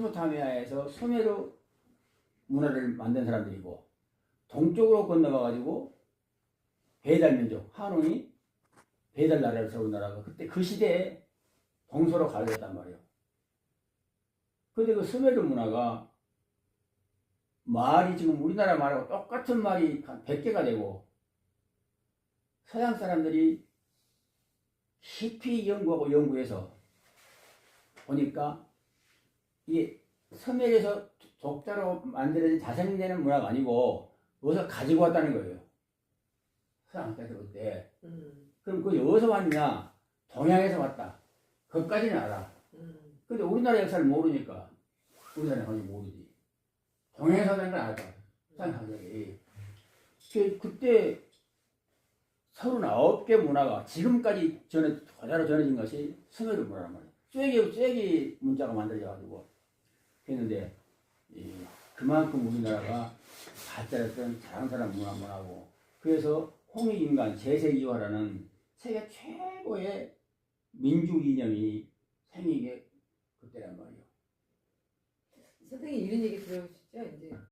메소포타미아에서 수메르 문화를 만든 사람들이고 동쪽으로 건너가 가지고 베달 민족 한웅이 베달 나라를 세운 나라가 그때 그 시대에 동서로 갈렸단 말이에요. 근데 그 수메르 문화가 말이 지금 우리나라 말하고 똑같은 말이 한 100개가 되고 서양 사람들이 깊이 연구하고 연구해서 보니까 이게 서멜에서 독자로 만들어진 자생되는 문화가 아니고 어디서 가지고 왔다는 거예요. 서양 사람들 볼 때. 음, 그럼 그 어디서 왔냐? 동양에서 왔다. 그것까지는 알아. 음, 근데 우리나라 역사를 모르니까 우리나라 역사를 모르지. 동양에서 왔다는 건 알까? 서양 사람들이. 그- 그때 39개 문화가 지금까지 전해, 그대로 전해진 것이 스메르 문화란 말이에요. 쐐기, 쐐기 문자가 만들어져가지고 했는데, 이, 그만큼 우리나라가 발달했던 자랑스러운 문화 문화고, 그래서 홍익인간 제세이화라는 세계 최고의 민족 이념이 생긴 게 그때란 말이에요. 선생님 이런 얘기 들어보셨죠? 이제